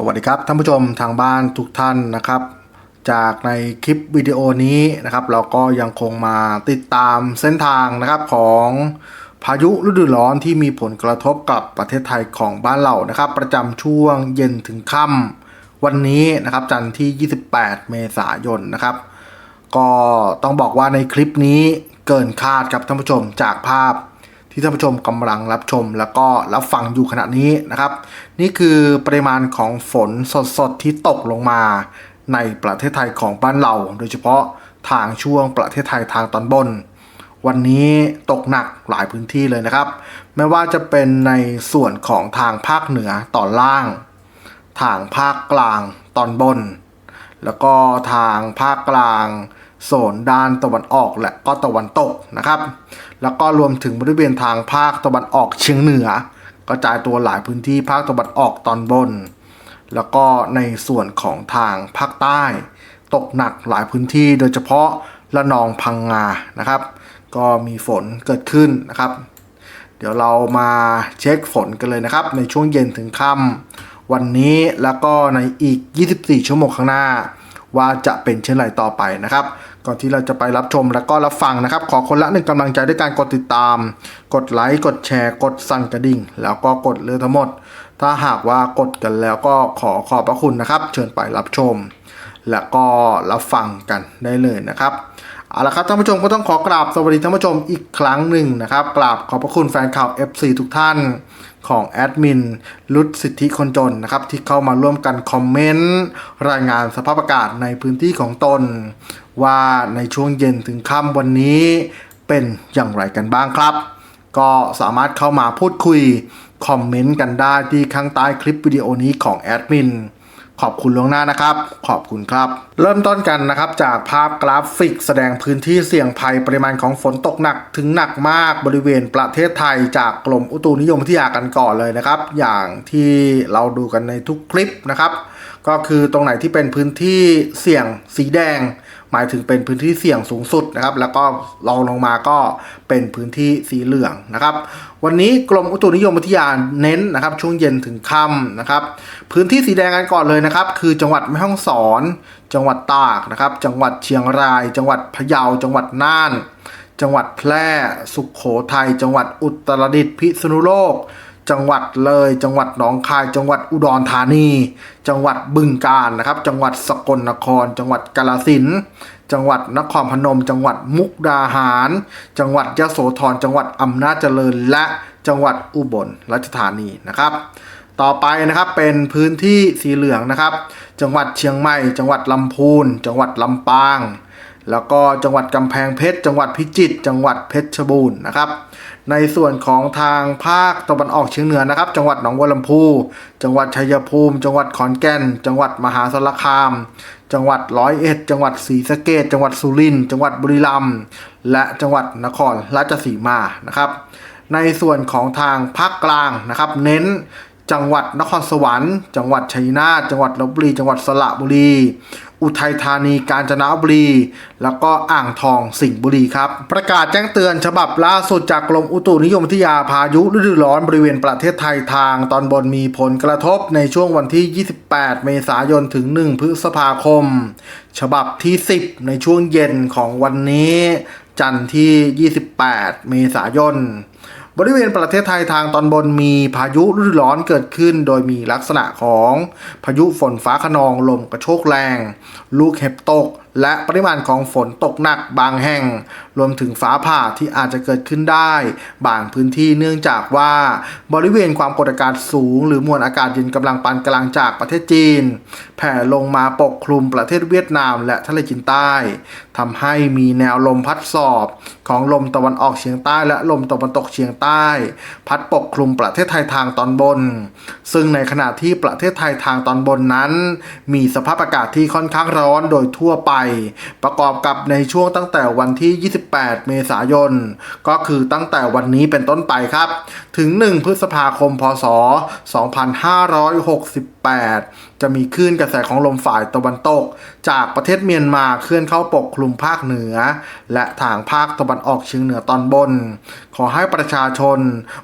สวัสดีครับท่านผู้ชมทางบ้านทุกท่านนะครับ จากในคลิปวิดีโอนี้นะครับ เราก็ยังคงมาติดตามเส้นทางนะครับของพายุฤดูร้อนที่มีผลกระทบกับประเทศไทยของบ้านเรานะครับ ประจำช่วงเย็นถึงค่ำวันนี้นะครับ จันทร์ที่ 28 เมษายนนะครับ ก็ต้องบอกว่าในคลิปนี้เกินคาดครับท่านผู้ชมจากภาพ ที่ท่านผู้ชมกำลังรับชม แล้วก็รับฟังอยู่ขณะนี้นะครับ นี่คือปริมาณของฝนสดๆที่ตกลงมาในประเทศไทยของบ้านเรา โดยเฉพาะทางช่วงประเทศไทยทางตอนบน วันนี้ตกหนักหลายพื้นที่เลยนะครับ ไม่ว่าจะเป็นในส่วนของทางภาคเหนือตอนล่าง ทางภาคกลางตอนบน แล้วก็ทางภาคกลางโซนด้านตะวันออกและก็ตะวันตกนะครับ แล้วก็รวมถึงบริเวณทางภาคตะวันออกเฉียงเหนือ กระจายตัวหลายพื้นที่ภาคตะวันออกตอนบน แล้วก็ในส่วนของทางภาคใต้ ตกหนักหลายพื้นที่โดยเฉพาะระนองพังงานะครับ ก็มีฝนเกิดขึ้นนะครับ เดี๋ยวเรามาเช็คฝนกันเลยนะครับ ในช่วงเย็นถึงค่ำวันนี้แล้วก็ในอีก 24 ชั่วโมงข้างหน้า ว่าจะเป็นเช่นไรต่อไปนะครับ ก่อนที่เราจะไปรับชมแล้วก็รับฟังนะครับ ขอคนละหนึ่งกำลังใจด้วยการกดติดตาม กดไลค์กดแชร์ กดสั่นกระดิ่ง แล้วก็กดเลือทั้งหมด ถ้าหากว่ากดกันแล้วก็ขอขอบพระคุณนะครับ เชิญไปรับชม แล้วก็รับฟังกันได้เลยนะครับเอาละครับท่านผู้ชมก็ต้องขอกราบสวัสดีท่านผู้ชมอีกครั้งหนึ่งนะครับกราบขอบพระคุณแฟนข่าว FC ทุกท่าน ของแอดมินรุดสิทธิคนจนนะครับที่เข้ามาร่วมกันคอมเมนต์รายงานสภาพอากาศในพื้นที่ของตน ว่าในช่วงเย็นถึงค่ำวันนี้เป็นอย่างไรกันบ้างครับ ก็สามารถเข้ามาพูดคุยคอมเมนต์กันได้ที่ข้างใต้คลิปวิดีโอนี้ของแอดมิน ขอบคุณล่วงหน้านะครับ ขอบคุณครับ เริ่มต้นกันนะครับจากภาพกราฟิกแสดงพื้นที่เสี่ยงภัยปริมาณของฝนตกหนักถึงหนักมากบริเวณประเทศไทยจากกรมอุตุนิยมวิทยากันก่อนเลยนะครับ อย่างที่เราดูกันในทุกคลิปนะครับ ก็คือตรงไหนที่เป็นพื้นที่เสี่ยงสีแดง หมายถึงเป็นพื้นที่เสี่ยงสูงสุดนะครับ แล้วก็รองลงมาก็เป็นพื้นที่สีเหลืองนะครับ วันนี้กรมอุตุนิยมวิทยาเน้นนะครับ ช่วงเย็นถึงค่ำนะครับ พื้นที่สีแดงกันก่อนเลยนะครับ คือจังหวัดแม่ฮ่องสอน จังหวัดตากนะครับ จังหวัดเชียงราย จังหวัดพะเยา จังหวัดน่าน จังหวัดแพร่ สุขโขทัย จังหวัดอุตรดิตถ์พิษณุโลก จังหวัดเลย จังหวัดหนองคาย จังหวัดอุดรธานี จังหวัดบึงกาฬนะครับ จังหวัดสกลนคร จังหวัดกาฬสินธุ์จังหวัดนครพนม จังหวัดมุกดาหาร จังหวัดยโสธร จังหวัดอำนาจเจริญ และจังหวัดอุบลราชธานีนะครับ ต่อไปนะครับเป็นพื้นที่สีเหลืองนะครับ จังหวัดเชียงใหม่ จังหวัดลำพูน จังหวัดลำปาง แล้วก็จังหวัดกำแพงเพชร จังหวัดพิจิตร จังหวัดเพชรบูรณ์นะครับ ในส่วนของทางภาคตะวันออกเฉียงเหนือนะครับ จังหวัดหนองบัวลำพู จังหวัดชัยภูมิ จังหวัดขอนแก่น จังหวัดมหาสารคาม จังหวัดร้อยเอ็ด จังหวัดศรีสะเกษจังหวัดสุรินทร์ จังหวัดบุรีรัมย์ และจังหวัดนครราชสีมา นะครับ ในส่วนของทางภาคกลางนะครับ เน้นจังหวัดนครสวรรค์ จังหวัดชัยนาท จังหวัดลบบุรี จังหวัดสระบุรี อุทัยธานีกาญจนบุรี แล้วก็อ่างทองสิงห์บุรีครับ ประกาศแจ้งเตือนฉบับล่าสุดจากกรมอุตุนิยมวิทยาพายุฤดูร้อนบริเวณประเทศไทยทางตอนบนมีผลกระทบในช่วงวันที่ 28 เมษายนถึง 1 พฤษภาคม ฉบับที่ 10 ในช่วงเย็นของวันนี้ จันทร์ที่ 28 เมษายน บริเวณประเทศไทยทางตอนบนมีพายุฤดูร้อนเกิดขึ้น โดยมีลักษณะของพายุฝนฟ้าขนองลมกระโชกแรง ลูกเห็บตกและปริมาณของฝนตกหนักบางแห่ง รวมถึงฟ้าผ่าที่อาจจะเกิดขึ้นได้ บางพื้นที่เนื่องจากว่า บริเวณความกดอากาศสูง หรือมวลอากาศเย็นกำลังปานกลางจากประเทศจีน แผ่ลงมาปกคลุมประเทศเวียดนามและทะเลจีนใต้ทำให้มีแนวลมพัดสอบ ของลมตะวันออกเฉียงใต้ และลมตะวันตกเฉียงใต้ พัดปกคลุมประเทศไทยทางตอนบน ซึ่งในขณะที่ประเทศไทยทางตอนบนนั้น มีสภาพอากาศที่ค่อนข้างร้อนโดยทั่วไปประกอบกับในช่วงตั้งแต่วันที่ 28 เมษายน ก็คือตั้งแต่วันนี้เป็นต้นไปครับ ถึง 1 พฤษภาคม พศ 2568 จะมีคลื่นกระแสของลมฝ่ายตะวันตก จากประเทศเมียนมาเคลื่อนเข้าปกคลุมภาคเหนือ และทางภาคตะวันออกเฉียงเหนือตอนบน ขอให้ประชาชน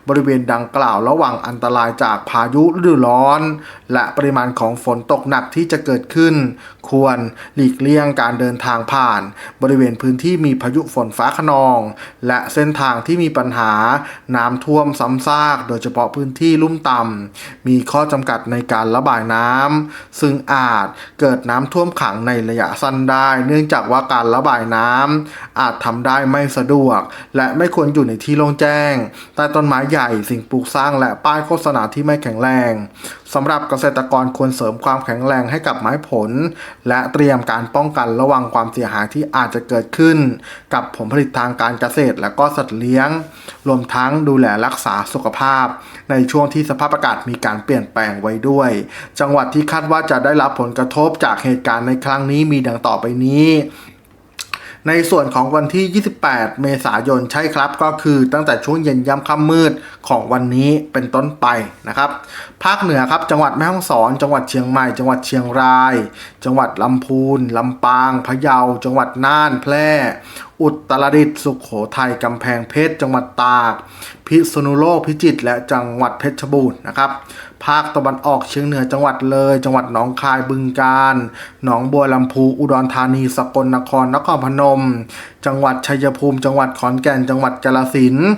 บริเวณดังกล่าวระวังอันตรายจากพายุฤดูร้อน และปริมาณของฝนตกหนักที่จะเกิดขึ้น ควรหลีกเลี่ยงการเดินทางผ่าน บริเวณพื้นที่มีพายุฝนฟ้าขนอง และเส้นทางที่มีปัญหาน้ำท่วมซ้ำซาก โดยเฉพาะพื้นที่ลุ่มต่ำมีข้อจำกัดในการระบายน้ำซึ่งอาจเกิดน้ำท่วมขังในระยะสั้นได้ เนื่องจากว่าการระบายน้ำอาจทำได้ไม่สะดวก และไม่ควรอยู่ในที่โล่งแจ้ง ใต้ต้นไม้ใหญ่สิ่งปลูกสร้างและป้ายโฆษณาที่ไม่แข็งแรงสำหรับเกษตรกรควรเสริมความแข็งแรงให้กับไม้ผล และเตรียมการป้องกันระวังความเสียหายที่อาจจะเกิดขึ้น กับผลผลิตทางการเกษตรและก็สัตว์เลี้ยง รวมทั้งดูแลรักษาสุขภาพ ในช่วงที่สภาพอากาศมีการเปลี่ยนแปลงไว้ด้วย จังหวัดที่าดว่าจะได้รับผลกระทบจากเหตุการณ์ในครั้งนี้มีดังต่อไปนี้ในส่วนของวันที่ 28 เมษายนใช่ครับ ก็คือตั้งแต่ช่วงเย็นย่ำค่ำมืดของวันนี้เป็นต้นไปนะครับ ภาคเหนือครับ จังหวัดแม่ฮ่องสอน จังหวัดเชียงใหม่ จังหวัดเชียงราย จังหวัดลำพูนลำปาง พะเยา จังหวัดน่าน แพร่อุตรดิตถ์สุขโขทัยกำแพงเพชร จังหวัดตาก พิษณุโลกพิจิตรและจังหวัดเพชรบูรณ์นะครับ ภาคตะวันออกเฉียงเหนือจังหวัดเลย จังหวัดหนองคายบึงกาฬหนองบัวลำพูอุดรธานีสกลนครนครพนม จังหวัดชัยภูมิ จังหวัดขอนแก่น จังหวัดกาฬสินธุ์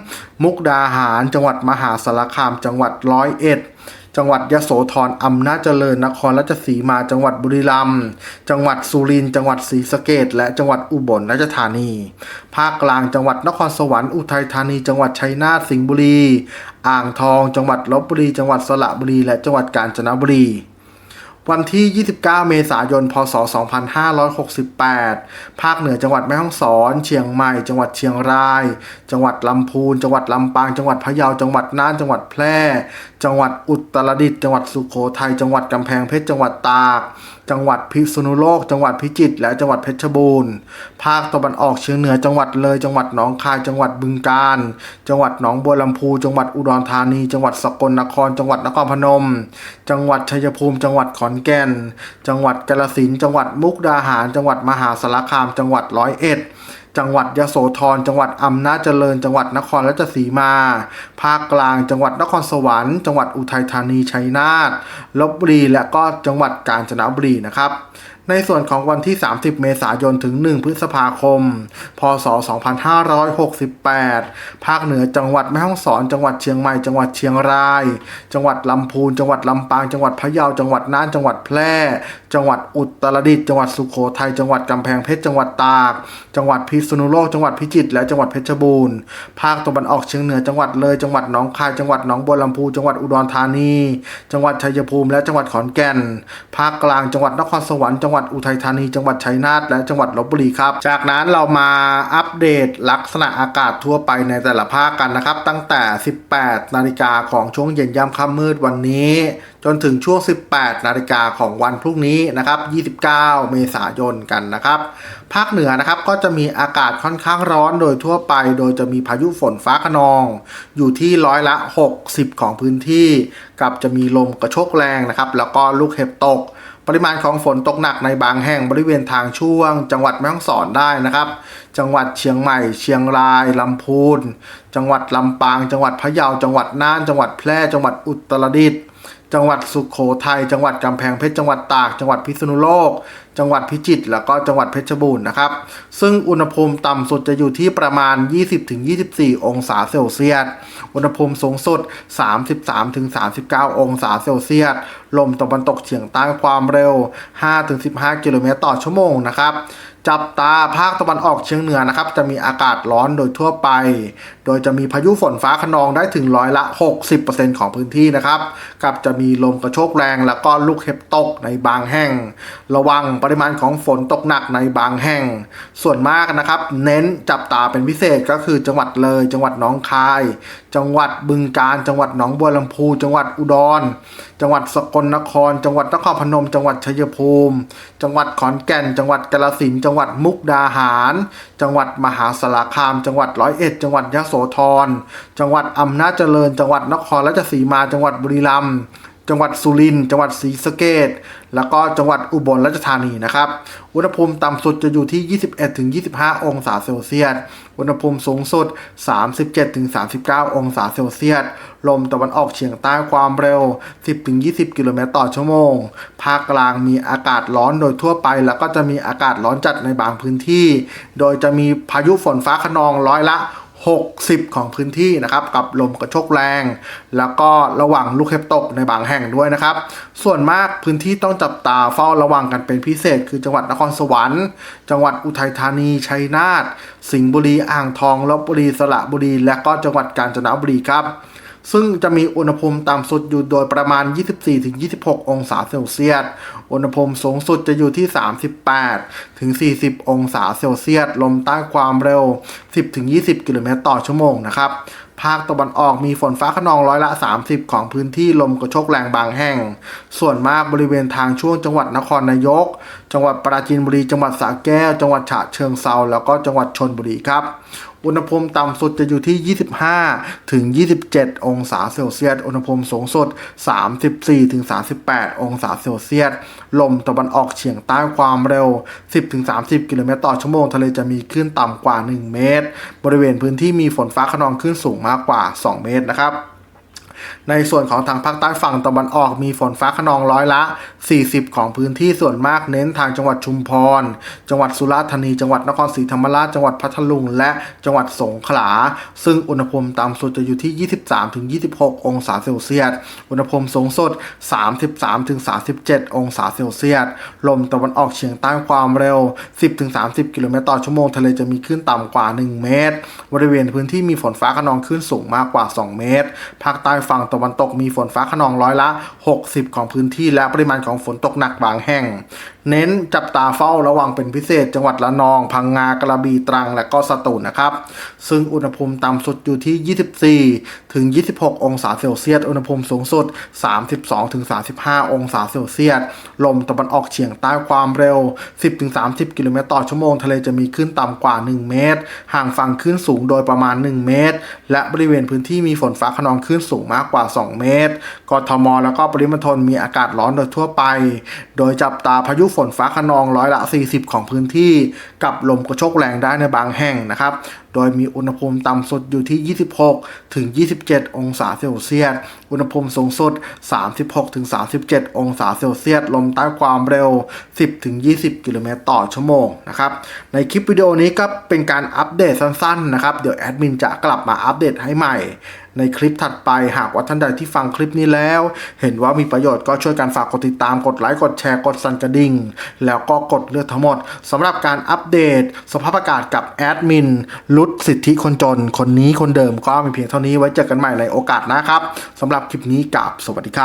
มุกดาหาร จังหวัดมหาสารคาม จังหวัดร้อยเอ็ด จังหวัดยโสธรอำนาจเจริญนครราชสีมา จังหวัดบุรีรัมย์จังหวัดสุรินทร์จังหวัดศรีสะเกษและจังหวัดอุบลราชธานี ภาคกลางจังหวัดนครสวรรค์อุทัยธานี จังหวัดชัยนาทสิงห์บุรี อ่างทอง จังหวัดลบบุรี จังหวัดสระบุรี และจังหวัดกาญจนบุรี วันที่ 29 เมษายน พศ 2568 ภาคเหนือจังหวัดแม่ฮ่องสอน เชียงใหม่ จังหวัดเชียงราย จังหวัดลำพูน จังหวัดลำปาง จังหวัดพะเยา จังหวัดน่าน จังหวัดแพร่ จังหวัดอุตรดิตถ์ จังหวัดสุโขทัย จังหวัดกำแพงเพชร จังหวัดตาก จังหวัดพิษณุโลก จังหวัดพิจิตร และจังหวัดเพชรบูรณ์ ภาคตะวันออกเฉียงเหนือ จังหวัดเลย จังหวัดหนองคาย จังหวัดบึงกาฬ จังหวัดหนองบัวลำพู จังหวัดอุดรธานี จังหวัดสกลนคร จังหวัดนครพนม จังหวัดชัยภูมิ จังหวัดขอนแก่น จังหวัดกาฬสินธุ์จังหวัดมุกดาหาร จังหวัดมหาสารคาม จังหวัดร้อยเอ็ดจังหวัดยโสธร จังหวัดอำนาจเจริญ จังหวัดนครราชสีมา ภาคกลาง จังหวัดนครสวรรค์ จังหวัดอุทัยธานี ชัยนาท ลบบุรี และก็จังหวัดกาญจนบุรีนะครับ ในส่วนของวันที่ 30 เมษายน ถึง 1 พฤษภาคม พศ 2568 ภาคเหนือจังหวัดแม่ฮ่องสอน จังหวัดเชียงใหม่ จังหวัดเชียงราย จังหวัดลำพูน จังหวัดลำปาง จังหวัดพะเยา จังหวัดน่าน จังหวัดแพร่ จังหวัดอุตรดิตถ์ จังหวัดสุโขทัย จังหวัดกำแพงเพชร จังหวัดตาก จังหวัดพิษณุโลก จังหวัดพิจิตร และจังหวัดเพชรบูรณ์ ภาคตะวันออกเฉียงเหนือ จังหวัดเลย จังหวัดหนองคาย จังหวัดหนองบัวลำพู จังหวัดอุดรธานี จังหวัดชัยภูมิ และจังหวัดขอนแก่น ภาคกลาง จังหวัดนครสวรรค์ จังหวัดวัดอุทัยธานี จังหวัดชัยนาทและจังหวัดลบบุรีครับ จากนั้นเรามาอัปเดตลักษณะอากาศทั่วไปในแต่ละภาคกันนะครับ ตั้งแต่ 18 นาฬิกาของช่วงเย็นย่ำค่ำมืดวันนี้ จนถึงช่วง 18 นาฬิกาของวันพรุ่งนี้นะครับ 29 เมษายนกันนะครับ ภาคเหนือนะครับก็จะมีอากาศค่อนข้างร้อนโดยทั่วไป โดยจะมีพายุฝนฟ้าขนอง อยู่ที่ร้อยละ 60 ของพื้นที่ กับจะมีลมกระโชกแรงนะครับ แล้วก็ลูกเห็บตก ปริมาณของฝนตกหนักในบางแห่งบริเวณทางช่วง จังหวัดแม่ฮ่องสอนได้นะครับ จังหวัดเชียงใหม่ เชียงราย ลำพูน จังหวัดลำปาง จังหวัดพะเยา จังหวัดน่าน จังหวัดแพร่ จังหวัดอุตรดิตถ์ จังหวัดสุขโขทัย จังหวัดกำแพงเพชร จังหวัดตาก จังหวัดพิษณุโลก จังหวัดพิจิตร แล้วก็จังหวัดเพชรบูรณ์นะครับ ซึ่งอุณหภูมิต่ำสุดจะอยู่ที่ประมาณ 20-24 องศาเซลเซียส อุณหภูมิสูงสุด 33-39 องศาเซลเซียส ลมตะวันตกเฉียงใต้ความเร็ว 5-15 กิโลเมตรต่อชั่วโมงนะครับ จับตาภาคตะวันออกเฉียงเหนือนะครับ จะมีอากาศร้อนโดยทั่วไป โดยจะมีพายุฝนฟ้าขนองได้ถึงร้อยละ 60%ของพื้นที่นะครับ กับจะมีลมกระโชกแรงแล้วก็ลูกเห็บตกในบางแห่ง ระวังปริมาณของฝนตกหนักในบางแห่ง ส่วนมากนะครับ เน้นจับตาเป็นพิเศษก็คือจังหวัดเลย จังหวัดหนองคาย จังหวัดบึงกาฬจังหวัดหนองบัวลำพู จังหวัดอุดร จังหวัดสกลนคร จังหวัดนครพนม จังหวัดชัยภูมิ จังหวัดขอนแก่น จังหวัดกาฬสินธุ์จังหวัดมุกดาหาร จังหวัดมหาสารคาม จังหวัดร้อยเอ็ดจังหวัดยะโสธร จังหวัดอำนาจเจริญ จังหวัดนครราชสีมา จังหวัดบุรีรัมย์จังหวัดสุรินทร์จังหวัดศรีสะเกษแล้วก็จังหวัดอุบลราชธานีนะครับ อุณหภูมิต่ำสุดจะอยู่ที่ 21-25 องศาเซลเซียส อุณหภูมิสูงสุด 37-39 องศาเซลเซียส ลมตะวันออกเฉียงใต้ความเร็ว 10-20 กิโลเมตรต่อชั่วโมง ภาคกลางมีอากาศร้อนโดยทั่วไป แล้วก็จะมีอากาศร้อนจัดในบางพื้นที่ โดยจะมีพายุฝนฟ้าขนองร้อยละ 60 ของพื้นที่นะครับกับลมกระโชกแรง แล้วก็ระวังลูกเห็บตกในบางแห่งด้วยนะครับ ส่วนมากพื้นที่ต้องจับตาเฝ้าระวังกันเป็นพิเศษ คือจังหวัดนครสวรรค์ จังหวัดอุทัยธานีชัยนาทสิงห์บุรีอ่างทองลบบุรีสระบุรี และก็จังหวัดกาญจนบุรีครับ ซึ่งจะมีอุณหภูมิต่ำสุดอยู่โดยประมาณ 24-26 องศาเซลเซียส อุณหภูมิสูงสุดจะอยู่ที่ 38-40 องศาเซลเซียส ลมใต้ความเร็ว 10-20 กิโลเมตรต่อชั่วโมงนะครับ ภาคตะวันออกมีฝนฟ้าขนองร้อยละ 30 ของพื้นที่ลมกระโชกแรงบางแห่ง ส่วนมากบริเวณทางช่วงจังหวัดนครนายก จังหวัดปราจีนบุรี จังหวัดสระแก้ว จังหวัดฉะเชิงเซาแล้วก็จังหวัดชนบุรีครับ อุณหภูมิต่ำสุดจะอยู่ที่ 25 ถึง 27 องศาเซลเซียส อุณหภูมิสูงสุด 34 ถึง 38 องศาเซลเซียส ลมตะวันออกเฉียงใต้ความเร็ว 10 ถึง 30 กิโลเมตรต่อชั่วโมง ทะเลจะมีคลื่นต่ำกว่า 1 เมตร บริเวณพื้นที่มีฝนฟ้าขนองคลื่นสูงมากกว่า 2 เมตรนะครับ ในส่วนของทางภาคใต้ฝั่งตะวันออกมีฝนฟ้าขนองร้อยละ 40 ของพื้นที่ส่วนมากเน้นทางจังหวัดชุมพร จังหวัดสุราษฎร์ธานี จังหวัดนครศรีธรรมราช จังหวัดพัทลุง และจังหวัดสงขลา ซึ่งอุณหภูมิต่ำสุดจะอยู่ที่ 23-26 องศาเซลเซียส อุณหภูมิสูงสุด 33-37 องศาเซลเซียส ลมตะวันออกเฉียงใต้ความเร็ว 10-30 กิโลเมตรต่อชั่วโมง ทะเลจะมีคลื่นต่ำกว่า 1 เมตร บริเวณพื้นที่มีฝนฟ้าขนองคลื่นสูงมากกว่า 2 เมตร ภาคใต้ฝั่งฝั่งตะวันตกมีฝนฟ้าขนองร้อยละ 60 ของพื้นที่และปริมาณของฝนตกหนักบางแห่ง เน้นจับตาเฝ้าระวังเป็นพิเศษ จังหวัดละนอง พังงากระบี่ตรังและก็สตูลนะครับ ซึ่งอุณหภูมิต่ำสุดอยู่ที่ 24 ถึง 26 องศาเซลเซียส อุณหภูมิสูงสุด 32 ถึง 35 องศาเซลเซียส ลมตะวันออกเฉียงใต้ความเร็ว 10 ถึง 30 กิโลเมตรต่อชั่วโมง ทะเลจะมีคลื่นต่ำกว่า 1 เมตร ห่างฝั่งคลื่นสูงโดยประมาณ 1 เมตร และบริเวณพื้นที่มีฝนฟ้าขนองคลื่นสูงมากกว่า 2 เมตร กทม แล้วก็ปริมณฑลมีอากาศร้อนโดยทั่วไป โดยจับตาพายุฝนฟ้าขนองร้อยละ 40 ของพื้นที่ กับลมกระโชกแรงได้ในบางแห่งนะครับ โดยมีอุณหภูมิต่ำสุดอยู่ที่ 26 ถึง 27 องศาเซลเซียส อุณหภูมิสูงสุด 36 ถึง 37 องศาเซลเซียส ลมใต้ความเร็ว 10 ถึง 20 กิโลเมตรต่อชั่วโมงนะครับ ในคลิปวิดีโอนี้ก็เป็นการอัปเดตสั้นๆนะครับ เดี๋ยวแอดมินจะกลับมาอัปเดตให้ใหม่ ในคลิปถัดไปหากว่าท่านใดที่ฟังคลิปนี้แล้ว เห็นว่ามีประโยชน์ก็ช่วยกันฝากกดติดตามกดไลค์กดแชร์กดสั่นกระดิ่ง แล้วก็กดเลือกทั้งหมดสำหรับการอัปเดต สภาพอากาศกับแอดมินลุดสิทธิคนจน คนนี้คนเดิมก็มีเพียงเท่านี้ไว้เจอกันใหม่ในโอกาสหน้าครับสำหรับคลิปนี้กับสวัสดีครับ